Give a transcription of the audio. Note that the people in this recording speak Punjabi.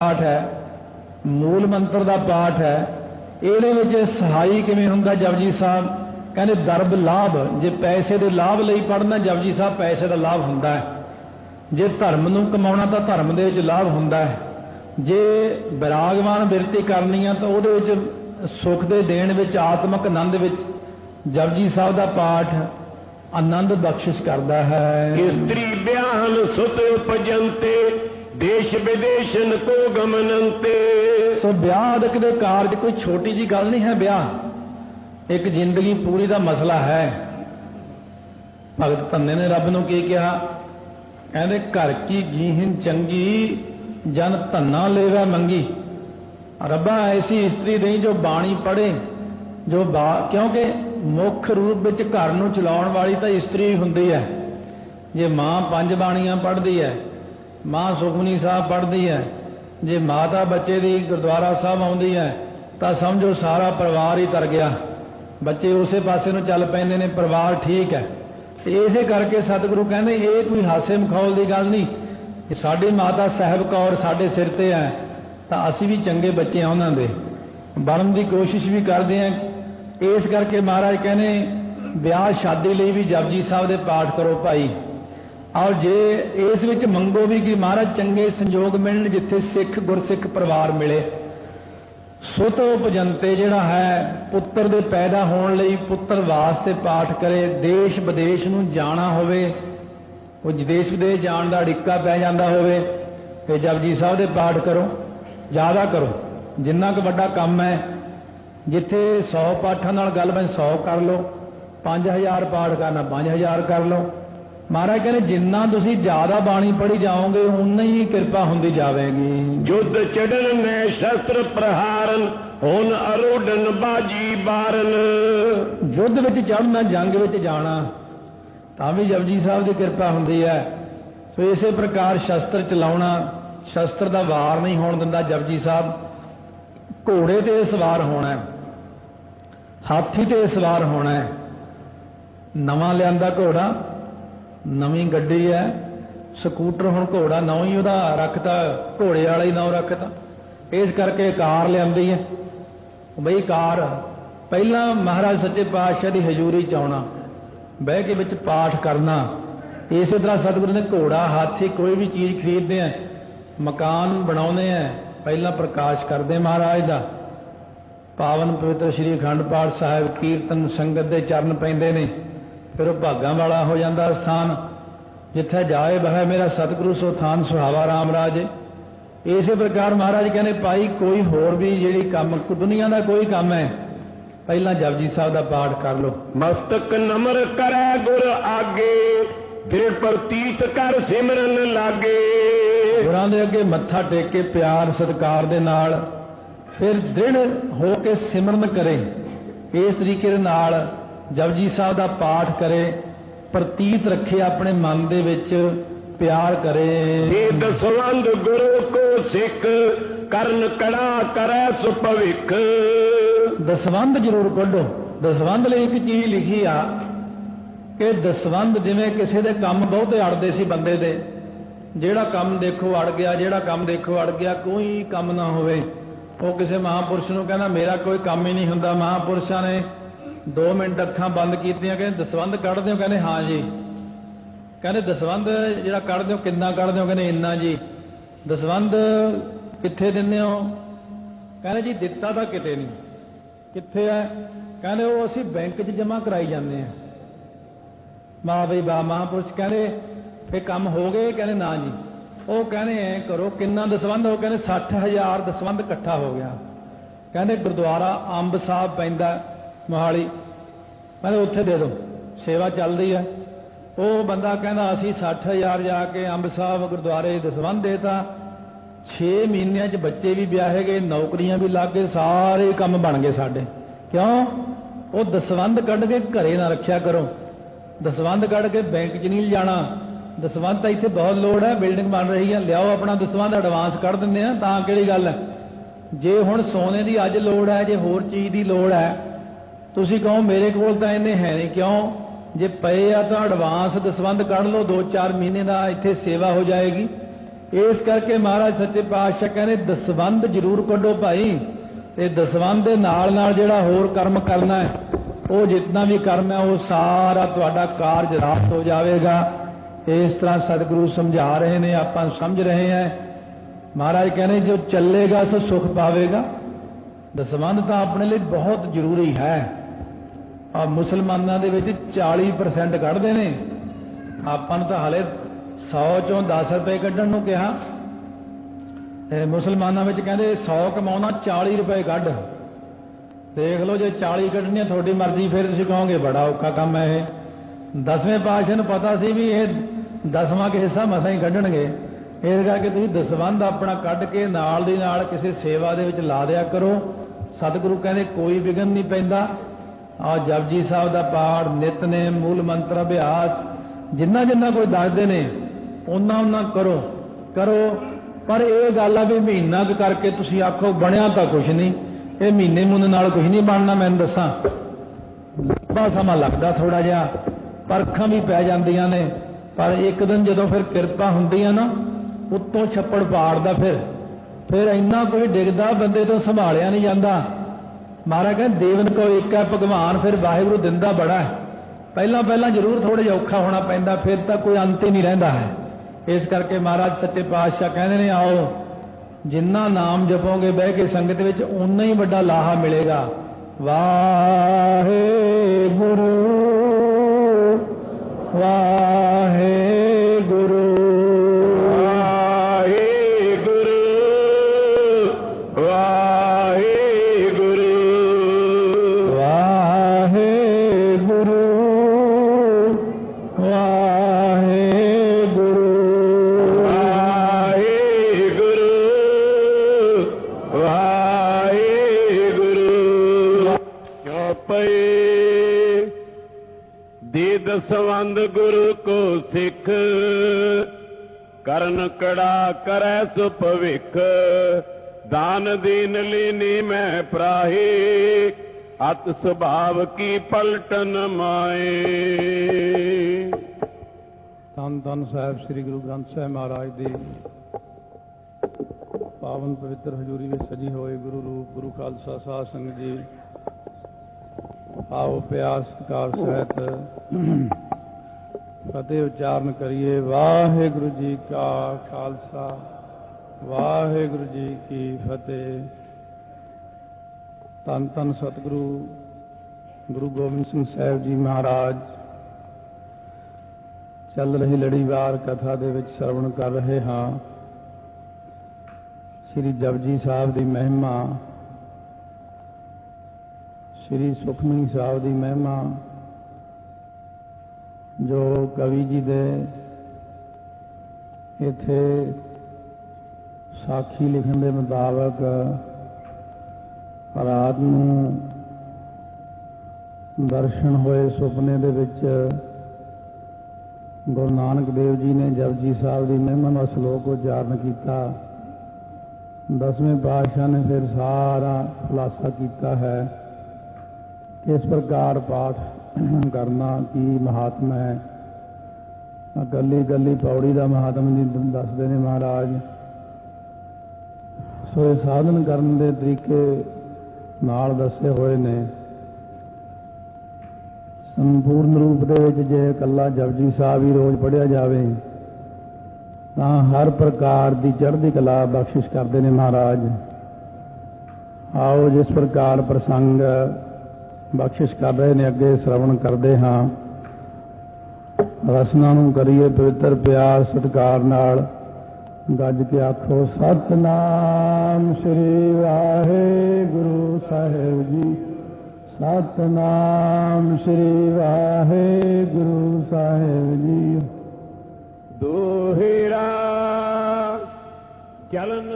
ਪਾਠ ਹੈ, ਮੂਲ ਮੰਤਰ ਦਾ ਪਾਠ ਹੈ, ਇਹਦੇ ਵਿੱਚ ਸਹਾਈ ਕਿਵੇਂ ਹੁੰਦਾ ਜਪਜੀ ਸਾਹਿਬ? ਕਹਿੰਦੇ ਦਰਬ ਲਾਭ, ਜੇ ਪੈਸੇ ਦੇ ਲਾਭ ਲਈ ਪੜਨਾ ਜਪਜੀ ਸਾਹਿਬ, ਪੈਸੇ ਦਾ ਲਾਭ ਹੁੰਦਾ ਹੈ। ਜੇ ਧਰਮ ਨੂੰ ਕਮਾਉਣਾ ਤਾਂ ਧਰਮ ਦੇ ਵਿੱਚ ਲਾਭ ਹੁੰਦਾ ਹੈ। ਜੇ ਵਿਰਾਗਵਾਨ ਬਿਰਤੀ ਕਰਨੀ ਆ ਤਾਂ ਉਹਦੇ ਵਿੱਚ ਸੁਖ ਦੇ ਦੇਣ ਵਿੱਚ, ਆਤਮਿਕ ਆਨੰਦ ਵਿੱਚ ਜਪਜੀ ਸਾਹਿਬ ਦਾ ਪਾਠ ਆਨੰਦ ਬਖਸ਼ਿਸ਼ ਕਰਦਾ ਹੈ। ਇਸਤਰੀ ਬਿਆਹਨ ਸੁਤ ਉਪਜੰਤੇ ਦੇਸ਼ ਵਿਦੇਸ਼ਨ ਕੋ ਗਮਨੰਤੇ ਸੋ ਵਿਆਹ ਆਦਿਕ ਦੇ ਕਾਰਜ ਕੋਈ ਛੋਟੀ ਜੀ ਗੱਲ ਨਹੀਂ ਹੈ ਵਿਆਹ? ਇੱਕ ਜ਼ਿੰਦਗੀ ਪੂਰੀ ਦਾ ਮਸਲਾ ਹੈ। ਭਗਤ ਧੰਨੇ ਨੇ ਰੱਬ ਨੂੰ ਕੀ ਕਿਹਾ? ਕਹਿੰਦੇ, ਘਰ ਕੀ ਜੀਹਨ ਚੰਗੀ, ਜਨ ਧੰਨਾ ਲੈਵਾ ਮੰਗੀ। ਰੱਬਾ, ਐਸੀ ਇਸਤਰੀ ਦੇਈ ਜੋ ਬਾਣੀ ਪੜੇ ਜੋ ਕਿਉਂਕਿ ਮੁੱਖ ਰੂਪ ਵਿੱਚ ਘਰ ਨੂੰ ਚਲਾਉਣ ਵਾਲੀ ਤਾਂ ਇਸਤਰੀ ਹੁੰਦੀ ਹੈ। ਜੇ ਮਾਂ ਪੰਜ ਬਾਣੀਆਂ ਪੜ੍ਹਦੀ ਹੈ ਮਾਂ ਸੁਖਮਨੀ ਸਾਹਿਬ ਪੜ੍ਹਦੀ ਹੈ। ਜੇ ਮਾਤਾ ਬੱਚੇ ਦੀ ਗੁਰਦੁਆਰਾ ਸਾਹਿਬ ਆਉਂਦੀ ਹੈ, ਤਾਂ ਸਮਝੋ ਸਾਰਾ ਪਰਿਵਾਰ ਹੀ ਤਰ ਗਿਆ। ਬੱਚੇ ਉਸੇ ਪਾਸੇ ਨੂੰ ਚੱਲ ਪੈਂਦੇ ਨੇ, ਪਰਿਵਾਰ ਠੀਕ ਹੈ। ਤੇ ਇਸੇ ਕਰਕੇ ਸਤਿਗੁਰੂ ਕਹਿੰਦੇ, ਇਹ ਕੋਈ ਹਾਸੇ ਮਖੌਲ ਦੀ ਗੱਲ ਨਹੀਂ। ਕਿ ਸਾਡੀ ਮਾਤਾ ਸਾਹਿਬ ਕੌਰ ਸਾਡੇ ਸਿਰ ਤੇ ਹੈ, ਤਾਂ ਅਸੀਂ ਵੀ ਚੰਗੇ ਬੱਚੇ ਆ ਉਹਨਾਂ ਦੇ। ਬਣਨ ਦੀ ਕੋਸ਼ਿਸ਼ ਵੀ ਕਰਦੇ ਆ ਇਸ ਕਰਕੇ ਮਹਾਰਾਜ ਕਹਿੰਦੇ, ਵਿਆਹ ਸ਼ਾਦੀ ਲਈ ਵੀ ਜਪਜੀ ਸਾਹਿਬ ਦੇ ਪਾਠ ਕਰੋ ਭਾਈ। ਔਰ ਜੇ ਇਸ ਵਿੱਚ ਮੰਗੋ ਵੀ ਕਿ ਮਹਾਰਾਜ ਚੰਗੇ ਸੰਜੋਗ ਮਿਲਣ ਜਿੱਥੇ ਸਿੱਖ ਗੁਰਸਿੱਖ ਪਰਿਵਾਰ ਮਿਲੇ। ਸੁਤ ਉਪਜੰਤੇ ਜਿਹੜਾ ਹੈ, ਪੁੱਤਰ ਦੇ ਪੈਦਾ ਹੋਣ ਲਈ ਪੁੱਤਰ ਵਾਸਤੇ ਪਾਠ ਕਰੇ, ਦੇਸ਼ ਵਿਦੇਸ਼ ਨੂੰ ਜਾਣਾ ਹੋਵੇ, ਉਹ ਵਿਦੇਸ਼ ਵਿਦੇਸ਼ ਜਾਣ ਦਾ ਅੜਿੱਕਾ ਪੈ ਜਾਂਦਾ ਹੋਵੇ, ਤੇ ਜਪਜੀ ਸਾਹਿਬ ਦੇ ਪਾਠ ਕਰੋ, ਜ਼ਿਆਦਾ ਕਰੋ, ਜਿੰਨਾ ਕੁ ਵੱਡਾ ਕੰਮ ਹੈ, ਜਿੱਥੇ 100 ਪਾਠਾਂ ਨਾਲ ਗੱਲ ਬਣ 100 ਕਰ ਲਓ 5000 ਪਾਠ ਕਰਨਾ 5000 ਕਰ ਲਓ। ਮਹਾਰਾਜ ਕਹਿੰਦੇ ਜਿੰਨਾ ਤੁਸੀਂ ਜ਼ਿਆਦਾ ਬਾਣੀ ਪੜ੍ਹੀ ਜਾਓਗੇ ਉਨਾ ਹੀ ਕਿਰਪਾ ਹੁੰਦੀ ਜਾਵੇਗੀ। ਜੁੱਧ ਚੜਨ ਨੇ ਸ਼ਸਤਰ ਪ੍ਰਹਾਰਨ ਹੁਣ ਅਰੋਡਨ ਬਾਜੀ ਬਾਰਨ। ਯੁੱਧ ਵਿੱਚ ਚੜ੍ਹਨਾ ਜੰਗ ਵਿੱਚ ਜਾਣਾ ਤਾਂ ਵੀ ਜਪਜੀ ਸਾਹਿਬ ਦੀ ਕਿਰਪਾ ਹੁੰਦੀ ਹੈ। ਸੋ ਇਸੇ ਪ੍ਰਕਾਰ ਸ਼ਸਤਰ ਚਲਾਉਣਾ ਸ਼ਸਤਰ ਦਾ ਵਾਰ ਨਹੀਂ ਹੋਣ ਦਿੰਦਾ ਜਪਜੀ ਸਾਹਿਬ। ਘੋੜੇ ਤੇ ਸਵਾਰ ਹੋਣਾ ਹਾਥੀ ਤੇ ਸਵਾਰ ਹੋਣਾ ਨਵਾਂ ਲਿਆਂਦਾ ਘੋੜਾ ਨਵੀਂ ਗੱਡੀ ਹੈ ਸਕੂਟਰ ਹੁਣ ਘੋੜਾ ਨਵਾਂ ਹੀ ਉਹਦਾ ਰੱਖਤਾ, ਘੋੜੇ ਵਾਲਾ ਹੀ ਨਾਮ ਰੱਖਤਾ। ਇਸ ਕਰਕੇ ਕਾਰ ਲਿਆਂਦੀ ਹੈ ਬਈ ਕਾਰ, ਪਹਿਲਾਂ ਮਹਾਰਾਜ ਸੱਚੇ ਪਾਤਸ਼ਾਹ ਦੀ ਹਜ਼ੂਰੀ ਚ ਆਉਣਾ, ਬਹਿ ਕੇ ਵਿੱਚ ਪਾਠ ਕਰਨਾ, ਇਸੇ ਤਰ੍ਹਾਂ ਸਤਿਗੁਰੂ ਨੇ ਘੋੜਾ, ਹਾਥੀ ਕੋਈ ਵੀ ਚੀਜ਼ ਖਰੀਦਦੇ ਆ ਮਕਾਨ ਬਣਾਉਂਦੇ ਆ ਪਹਿਲਾਂ ਪ੍ਰਕਾਸ਼ ਕਰਦੇ ਮਹਾਰਾਜ ਦਾ। ਪਾਵਨ ਪਵਿੱਤਰ ਸ੍ਰੀ ਅਖੰਡ ਪਾਠ ਸਾਹਿਬ ਕੀਰਤਨ ਸੰਗਤ ਦੇ ਚਰਨ ਪੈਂਦੇ ਨੇ। ਫਿਰ ਉਹ ਭਾਗਾਂ ਵਾਲਾ ਹੋ ਜਾਂਦਾ ਸਥਾਨ। ਜਿੱਥੇ ਜਾਏ ਬਹਿ ਮੇਰਾ ਸਤਿਗੁਰੂ ਸੋ ਥਾਨ ਸੁਹਾਵਾ ਰਾਮ ਰਾਜ। ਇਸੇ ਪ੍ਰਕਾਰ ਮਹਾਰਾਜ ਕਹਿੰਦੇ ਭਾਈ ਕੋਈ ਹੋਰ ਵੀ ਜਿਹੜੀ ਕੰਮ ਦੁਨੀਆ ਦਾ ਕੋਈ ਕੰਮ ਹੈ ਪਹਿਲਾਂ ਜਪਜੀ ਸਾਹਿਬ ਦਾ ਪਾਠ ਕਰ ਲਓ। ਮਸਤਕ ਨਮਰ ਕਰੈ ਗੁਰ ਆਗੇ ਫਿਰ ਪ੍ਰਤੀਤ ਕਰ ਸਿਮਰਨ ਲਾਗੇ। ਗੁਰਾਂ ਦੇ ਅੱਗੇ ਮੱਥਾ ਟੇਕ ਕੇ ਪਿਆਰ ਸਤਿਕਾਰ ਦੇ ਨਾਲ ਫਿਰ ਦ੍ਰਿੜ ਹੋ ਕੇ ਸਿਮਰਨ ਕਰੇ। ਇਸ ਤਰੀਕੇ ਦੇ ਨਾਲ ਜਪਜੀ ਸਾਹਿਬ ਦਾ ਪਾਠ ਕਰੇ ਪ੍ਰਤੀਤ ਰੱਖੇ ਆਪਣੇ ਮਨ ਦੇ ਵਿੱਚ ਪਿਆਰ ਕਰੇ। ਇਹ ਦਸਵੰਦ ਗੁਰੂ ਕੋ ਸਿੱਖ ਕਰਨ ਕੜਾ ਕਰੈ ਸੁਭਵਿਕ ਦਸਵੰਦ ਜ਼ਰੂਰ ਕੱਢੋ। ਦਸਵੰਦ ਲਈ ਇੱਕ ਚੀਜ਼ ਲਿਖੀ ਆ ਕਿ ਦਸਵੰਦ ਜਿਵੇਂ ਕਿਸੇ ਦੇ ਕੰਮ ਬਹੁਤੇ ਅੜਦੇ ਸੀ ਬੰਦੇ ਦੇ। ਜਿਹੜਾ ਕੰਮ ਦੇਖੋ ਅੜ ਗਿਆ ਜਿਹੜਾ ਕੰਮ ਦੇਖੋ ਅੜ ਗਿਆ ਕੋਈ ਕੰਮ ਨਾ ਹੋਵੇ। ਉਹ ਕਿਸੇ ਮਹਾਪੁਰਸ਼ ਨੂੰ ਕਹਿੰਦਾ ਮੇਰਾ ਕੋਈ ਕੰਮ ਹੀ ਨਹੀਂ ਹੁੰਦਾ। ਮਹਾਪੁਰਸ਼ਾਂ ਨੇ 2 ਮਿੰਟ ਅੱਖਾਂ ਬੰਦ ਕੀਤੀਆਂ, ਕਹਿੰਦੇ ਦਸਵੰਦ ਕੱਢਦੇ ਹੋ? ਕਹਿੰਦੇ ਹਾਂ ਜੀ। ਕਹਿੰਦੇ ਦਸਵੰਦ ਜਿਹੜਾ ਕੱਢਦੇ ਹੋ, ਕਿੰਨਾ ਕੱਢਦੇ ਹੋ? ਕਹਿੰਦੇ ਇੰਨਾ ਜੀ। ਦਸਵੰਦ ਕਿੱਥੇ ਦਿੰਦੇ ਹੋ? ਕਹਿੰਦੇ ਜੀ ਦਿੱਤਾ ਤਾਂ ਕਿਤੇ ਨਹੀਂ। ਕਿੱਥੇ ਹੈ? ਕਹਿੰਦੇ ਉਹ ਅਸੀਂ ਬੈਂਕ 'ਚ ਜਮ੍ਹਾਂ ਕਰਾਈ ਜਾਂਦੇ ਆ ਮਾਂ ਬਈ ਬਾ ਮਹਾਂਪੁਰਸ਼ ਕਹਿੰਦੇ ਫੇ ਕੰਮ ਹੋ ਗਏ? ਕਹਿੰਦੇ, ਨਾ ਜੀ। ਉਹ ਕਹਿੰਦੇ, ਐ ਕਰੋ, ਕਿੰਨਾ ਦਸਵੰਦ ਹੋ ਕਹਿੰਦੇ 60000 ਦਸਵੰਦ ਇਕੱਠਾ ਹੋ ਗਿਆ। ਕਹਿੰਦੇ, ਗੁਰਦੁਆਰਾ ਅੰਬ ਸਾਹਿਬ ਪੈਂਦਾ ਮੋਹਾਲੀ। ਕਹਿੰਦੇ ਉੱਥੇ ਦੇ ਦਿਓ, ਸੇਵਾ ਚੱਲਦੀ ਹੈ ਉਹ ਬੰਦਾ ਕਹਿੰਦਾ, ਅਸੀਂ 60000 ਜਾ ਕੇ ਅੰਬ ਸਾਹਿਬ ਗੁਰਦੁਆਰੇ ਦਸਵੰਦ ਦੇਤਾ 6 ਮਹੀਨਿਆਂ 'ਚ ਬੱਚੇ ਵੀ ਵਿਆਹੇ ਗਏ, ਨੌਕਰੀਆਂ ਵੀ ਲੱਗ ਗਏ, ਸਾਰੇ ਕੰਮ ਬਣ ਗਏ ਸਾਡੇ। ਕਿਉਂ? ਉਹ ਦਸਵੰਦ ਕੱਢ ਕੇ ਘਰੇ ਨਾ ਰੱਖਿਆ ਕਰੋ। ਦਸਵੰਦ ਕੱਢ ਕੇ ਬੈਂਕ 'ਚ ਨਹੀਂ ਜਾਣਾ। ਦਸਵੰਦ ਤਾਂ ਇੱਥੇ ਬਹੁਤ ਲੋੜ ਹੈ, ਬਿਲਡਿੰਗ ਬਣ ਰਹੀ ਹੈ ਲਿਆਓ ਆਪਣਾ ਦਸਵੰਦ ਐਡਵਾਂਸ ਕੱਢ ਦਿੰਦੇ ਆ, ਤਾਂ ਕਿਹੜੀ ਗੱਲ ਹੈ? ਜੇ ਹੁਣ ਸੋਨੇ ਦੀ ਅੱਜ ਲੋੜ ਹੈ, ਜੇ ਹੋਰ ਚੀਜ਼ ਦੀ ਲੋੜ ਹੈ ਤੁਸੀਂ ਕਹੋ ਮੇਰੇ ਕੋਲ ਤਾਂ ਇੰਨੇ ਹੈ ਨਹੀਂ, ਕਿਉਂ? ਜੇ ਪਏ ਆ ਤਾਂ ਐਡਵਾਂਸ ਦਸਵੰਦ ਕੱਢ ਲਓ 2-4 ਮਹੀਨੇ ਦਾ ਇੱਥੇ ਸੇਵਾ ਹੋ ਜਾਏਗੀ। ਇਸ ਕਰਕੇ ਮਹਾਰਾਜ ਸੱਚੇ ਪਾਤਸ਼ਾਹ ਕਹਿੰਦੇ ਦਸਵੰਦ ਜ਼ਰੂਰ ਕੱਢੋ ਭਾਈ। ਤੇ ਦਸਵੰਦ ਦੇ ਨਾਲ ਨਾਲ ਜਿਹੜਾ ਹੋਰ ਕਰਮ ਕਰਨਾ ਹੈ, ਉਹ ਜਿੰਨਾ ਵੀ ਕਰਮ ਹੈ, ਉਹ ਸਾਰਾ ਤੁਹਾਡਾ ਕਾਰਜ ਰਾਸ ਹੋ ਜਾਵੇਗਾ। ਇਸ ਤਰ੍ਹਾਂ ਸਤਿਗੁਰੂ ਸਮਝਾ ਰਹੇ ਨੇ, ਆਪਾਂ ਸਮਝ ਰਹੇ ਹਾਂ। ਮਹਾਰਾਜ ਕਹਿੰਦੇ, ਜੋ ਚੱਲੇਗਾ ਸੋ ਸੁਖ ਪਾਵੇਗਾ। ਦਸਵੰਦ ਤਾਂ ਆਪਣੇ ਲਈ ਬਹੁਤ ਜ਼ਰੂਰੀ ਹੈ। ਆ ਮੁਸਲਮਾਨਾਂ ਦੇ ਵਿੱਚ 40% ਕੱਢਦੇ ਨੇ। ਆਪਾਂ ਨੂੰ ਤਾਂ ਹਲੇ 100 ਚੋਂ 10 ਰੁਪਏ ਕੱਢਣ ਨੂੰ ਕਿਹਾ। ਤੇ ਮੁਸਲਮਾਨਾਂ ਵਿੱਚ ਕਹਿੰਦੇ 100 ਕਮਾਉਣਾ 40 ਰੁਪਏ ਕੱਢ। ਦੇਖ ਲਓ ਜੇ 40 ਕੱਢਣੀ ਤੁਹਾਡੀ ਮਰਜ਼ੀ, ਫਿਰ ਤੁਸੀਂ ਕਹੋਗੇ ਬੜਾ ਔਖਾ ਕੰਮ ਹੈ ਇਹ। ਦਸਵੇਂ ਪਾਤਸ਼ਾਹ ਨੂੰ ਪਤਾ ਸੀ ਵੀ ਇਹ ਦਸਵਾਂ ਕਿ ਹਿੱਸਾ ਮਸਾਂ ਹੀ ਕੱਢਣਗੇ। ਇਸ ਕਰਕੇ ਤੁਸੀਂ ਦਸਵੰਦ ਆਪਣਾ ਕੱਢ ਕੇ ਨਾਲ ਦੀ ਨਾਲ ਕਿਸੇ ਸੇਵਾ ਦੇ ਵਿੱਚ ਲਾ ਦਿਆ ਕਰੋ। ਸਤਿਗੁਰੂ ਕਹਿੰਦੇ ਕੋਈ ਵਿਗਨ ਨਹੀਂ ਪੈਂਦਾ। ਆ ਜਪਜੀ ਸਾਹਿਬ ਦਾ ਪਾਠ ਨਿਤਨੇਮ ਮੂਲ ਮੰਤਰ ਅਭਿਆਸ, ਜਿੰਨਾ ਜਿੰਨਾ ਕੋਈ ਦੱਸਦੇ ਨੇ ਉਹਨਾਂ ਉਹਨਾਂ ਕਰੋ ਕਰੋ। ਪਰ ਇਹ ਗੱਲ ਆ ਵੀ ਮਹੀਨਾ ਕੁ ਕਰਕੇ ਤੁਸੀਂ ਆਖੋ, ਬਣਿਆ ਤਾਂ ਕੁਛ ਨਹੀਂ। ਇਹ ਮਹੀਨੇ ਮੁੰਨ ਨਾਲ ਕੁਝ ਨਹੀਂ ਬਣਨਾ ਮੈਨੂੰ ਦੱਸਾਂ। ਲੰਬਾ ਸਮਾਂ ਲੱਗਦਾ ਥੋੜਾ ਜਿਹਾ, ਪਰਖਾਂ ਵੀ ਪੈ ਜਾਂਦੀਆਂ ਨੇ। ਪਰ ਇੱਕ ਦਿਨ ਜਦੋਂ ਫਿਰ ਕਿਰਪਾ ਹੁੰਦੀ ਆ ਨਾ, ਉੱਤੋਂ ਛੱਪੜ ਪਾੜਦਾ ਫਿਰ। ਫਿਰ ਇੰਨਾ ਕੋਈ ਡਿੱਗਦਾ, ਬੰਦੇ ਤੋਂ ਸੰਭਾਲਿਆ ਨਹੀਂ ਜਾਂਦਾ। ਮਹਾਰਾਜ ਕਹਿੰਦੇ, ਦੇਵਨ ਕੋ ਇੱਕ ਹੈ, ਭਗਵਾਨ ਫਿਰ ਵਾਹਿਗੁਰੂ ਦਿੰਦਾ ਬੜਾ ਹੈ। ਪਹਿਲਾਂ ਪਹਿਲਾਂ ਜ਼ਰੂਰ ਥੋੜਾ ਜਿਹਾ ਔਖਾ ਹੋਣਾ ਪੈਂਦਾ, ਫਿਰ ਤਾਂ ਕੋਈ ਅੰਤ ਹੀ ਨਹੀਂ ਰਹਿੰਦਾ ਹੈ। ਇਸ ਕਰਕੇ ਮਹਾਰਾਜ ਸੱਚੇ ਪਾਤਸ਼ਾਹ ਕਹਿੰਦੇ ਨੇ, ਆਓ, ਜਿੰਨਾ ਨਾਮ ਜਪੋਗੇ, ਬਹਿ ਕੇ ਸੰਗਤ ਵਿੱਚ ਓਨਾ ਹੀ ਵੱਡਾ ਲਾਹਾ ਮਿਲੇਗਾ। ਵਾਹਿਗੁਰੂ ਵਾਹਿਗੁਰੂ ਦੇ ਦਸਵੰਦ ਗੁਰੂ ਕੋ ਸਿੱਖ, ਕਰਨ ਕੜਾ ਕਰੈ ਸੁ ਭਵਿਖ ਦਾਨ ਦੀਨ ਲੀਨੀ ਮੈਂ ਪ੍ਰਾਹੀ ਅਤ ਸੁਭਾਵ ਕੀ ਪਲਟਨ ਮਾਏ। ਧੰਨ ਧੰਨ ਸਾਹਿਬ ਸ੍ਰੀ ਗੁਰੂ ਗ੍ਰੰਥ ਸਾਹਿਬ ਮਹਾਰਾਜ ਦੀ। ਪਾਵਨ ਪਵਿੱਤਰ ਹਜ਼ੂਰੀ ਵਿੱਚ ਸਜੀ ਹੋਏ ਗੁਰੂ ਰੂਪ, ਗੁਰੂ ਖਾਲਸਾ ਸਾਹਿਬ ਸੰਗਤ ਜੀ। ਆਓ ਪਿਆਰ ਸਤਿਕਾਰ ਸਹਿਤ। ਫਤਿਹ ਉਚਾਰਨ ਕਰੀਏ। ਵਾਹਿਗੁਰੂ ਜੀ ਕਾ ਖਾਲਸਾ। ਵਾਹਿਗੁਰੂ ਜੀ ਕੀ ਫਤਿਹ। ਧੰਨ ਧੰਨ ਸਤਿਗੁਰੂ, ਗੁਰੂ ਗੋਬਿੰਦ ਸਿੰਘ ਸਾਹਿਬ ਜੀ ਮਹਾਰਾਜ। ਚੱਲ ਰਹੀ ਲੜੀਵਾਰ ਕਥਾ ਦੇ ਵਿੱਚ ਸਰਵਣ ਕਰ ਰਹੇ ਹਾਂ। ਸ੍ਰੀ ਜਪਜੀ ਸਾਹਿਬ ਦੀ ਮਹਿਮਾ ਸ੍ਰੀ ਸੁਖਮਨੀ ਸਾਹਿਬ ਦੀ ਮਹਿਮਾ, ਜੋ ਕਵੀ ਜੀ ਦੇ ਇੱਥੇ ਸਾਖੀ ਲਿਖਣ ਦੇ ਮੁਤਾਬਕ ਰਾਤ ਨੂੰ ਦਰਸ਼ਨ ਹੋਏ ਸੁਪਨੇ ਦੇ ਵਿੱਚ, ਗੁਰੂ ਨਾਨਕ ਦੇਵ ਜੀ ਨੇ ਜਪਜੀ ਸਾਹਿਬ ਦੀ ਮਹਿਮਾ ਦਾ ਸ਼ਲੋਕ ਉਚਾਰਨ ਕੀਤਾ। ਦਸਵੇਂ ਪਾਤਸ਼ਾਹ ਨੇ ਫਿਰ ਸਾਰਾ ਖੁਲਾਸਾ ਕੀਤਾ ਹੈ। ਕਿਸ ਪ੍ਰਕਾਰ ਪਾਠ ਕਰਨਾ ਕੀ ਮਹਾਤਮਾ ਹੈ। ਆਹ ਗੱਲੀ ਗੱਲੀ ਪੌੜੀ ਦਾ ਮਹਾਤਮ ਜੀ ਦੱਸਦੇ ਨੇ ਮਹਾਰਾਜ। ਸੋ ਇਹ ਸਾਧਨ ਕਰਨ ਦੇ ਤਰੀਕੇ ਨਾਲ ਦੱਸੇ ਹੋਏ ਨੇ। ਸੰਪੂਰਨ ਰੂਪ ਦੇ ਵਿੱਚ ਜੇ ਇਕੱਲਾ ਜਪਜੀ ਸਾਹਿਬ ਹੀ ਰੋਜ਼ ਪੜਿਆ ਜਾਵੇ, ਤਾਂ ਹਰ ਪ੍ਰਕਾਰ ਦੀ ਚੜ੍ਹਦੀ ਕਲਾ ਬਖਸ਼ਿਸ਼ ਕਰਦੇ ਨੇ ਮਹਾਰਾਜ। ਆਓ ਜਿਸ ਪ੍ਰਕਾਰ ਪ੍ਰਸੰਗ ਬਖਸ਼ਿਸ਼ ਕਰ ਰਹੇ ਨੇ, ਅੱਗੇ ਸ਼ਰਵਣ ਕਰਦੇ ਹਾਂ। ਰਸਨਾ ਨੂੰ ਕਰੀਏ ਪਵਿੱਤਰ ਪਿਆਰ, ਸਤਕਾਰ ਨਾਲ। ਗੱਜ ਕੇ ਆਖੋ, ਸਤਨਾਮ ਸ੍ਰੀ ਵਾਹਿਗੁਰੂ ਸਾਹਿਬ ਜੀ। ਸਤਨਾਮ ਸ੍ਰੀ ਵਾਹਿਗੁਰੂ ਸਾਹਿਬ ਜੀ। ਦੋਹਿਰਾ ਚਲਨ